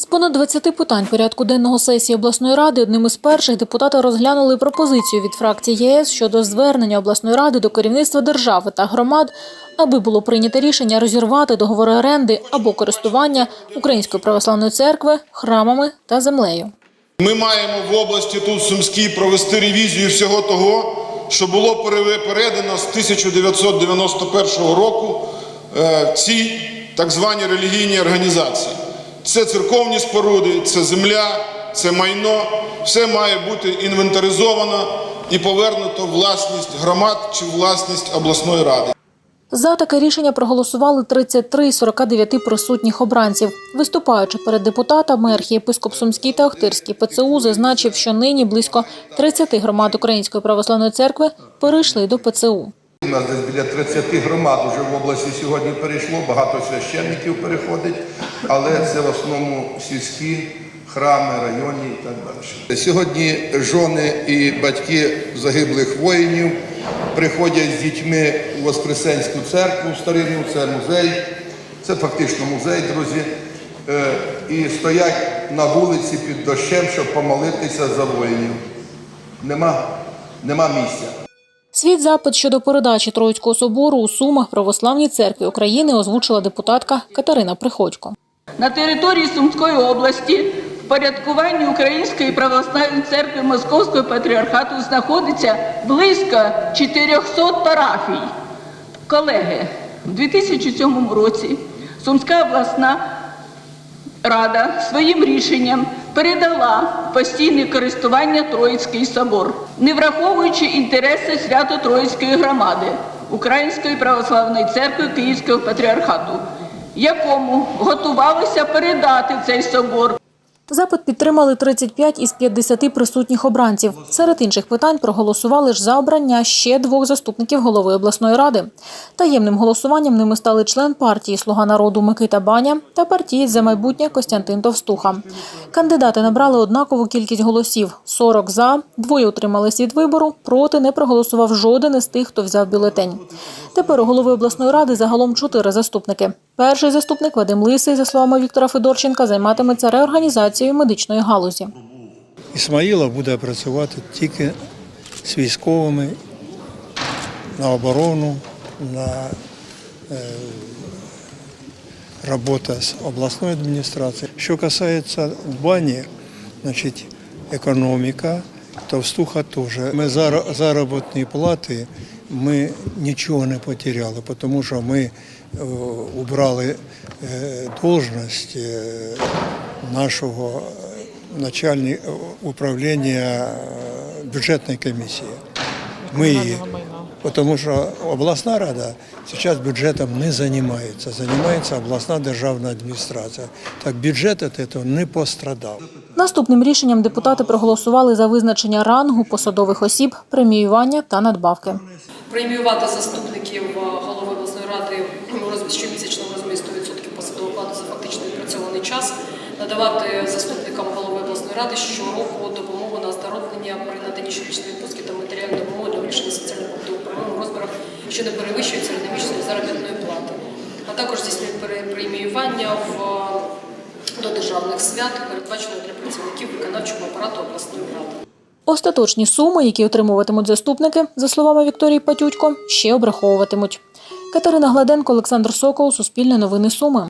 З понад 20 питань порядку денного сесії обласної ради одним із перших депутати розглянули пропозицію від фракції ЄС щодо звернення обласної ради до керівництва держави та громад, аби було прийнято рішення розірвати договори оренди або користування Української православної церкви храмами та землею. Ми маємо в області тут Сумській провести ревізію всього того, що було передано з 1991 року е, ці так звані релігійні організації. Це церковні споруди, це земля, це майно. Все має бути інвентаризовано і повернуто власність громад чи власність обласної ради. За таке рішення проголосували 33 із 49 присутніх обранців. Виступаючи перед депутатами, архієпископ Сумський та Охтирський ПЦУ зазначив, що нині близько 30 громад Української православної церкви перейшли до ПЦУ. У нас десь біля 30 громад вже в області сьогодні перейшло, багато священників переходить, але це в основному сільські храми, районні і так далі. Сьогодні жони і батьки загиблих воїнів приходять з дітьми у Воскресенську церкву старинну, це музей, це фактично музей, друзі, Е, і стоять на вулиці під дощем, щоб помолитися за воїнів. Нема, нема місця. Свій запит щодо передачі Троїцького собору у Сумах Православній церкві України озвучила депутатка Катерина Приходько. На території Сумської області в порядкуванні Української православної церкви Московського патріархату знаходиться близько 400 парафій. Колеги, в 2007 році Сумська обласна рада своїм рішенням передала постійне користування Троїцький собор, не враховуючи інтереси свято Троїцької громади Української православної церкви Київського патріархату, якому готувалися передати цей собор Запит підтримали 35 із 50 присутніх обранців. Серед інших питань проголосували ж за обрання ще двох заступників голови обласної ради. Таємним голосуванням ними стали член партії Слуга народу Микита Баня та партієць за майбутнє Костянтин Товстуха. Кандидати набрали однакову кількість голосів: 40 за, двоє утримались від вибору. Проти не проголосував жоден із тих, хто взяв бюлетень. Тепер у голови обласної ради загалом чотири заступники. Перший заступник Вадим Лисий, за словами Віктора Федорченка, займатиметься реорганізацією медичної галузі. Ісмаїла буде працювати тільки з військовими на оборону, на е, робота з обласною адміністрацією. Що касається бані, значить, економіка, товстуха теж. Ми зар- заробітні плати ми нічого не потеряли, тому що ми е, убрали е, должність нашого начальника управління е, бюджетної комісії. Ми її. Тому що обласна рада зараз бюджетом не займається, займається обласна державна адміністрація. Так бюджет від цього не пострадав. Наступним рішенням депутати проголосували за визначення рангу посадових осіб, преміювання та надбавки. преміювати заступників е, голови обласної ради щомісячному розмірі 100% посадового окладу за фактично відпрацьований час, надавати заступникам голови обласної ради щороку допомогу на оздоровлення при наданні щорічної відпустки та матеріальної допомоги для вирішення соціальних проблем у розмірах, що не перевищують середньомісячної заробітної плати, а також здійснюють преміювання в до державних свят, передбачено для працівників виконавчого апарату обласної ради. Остаточні суми, які отримуватимуть заступники, за словами Вікторії Патютько, ще обраховуватимуть. Катерина Гладенко, Олександр Сокол, Суспільне новини Суми.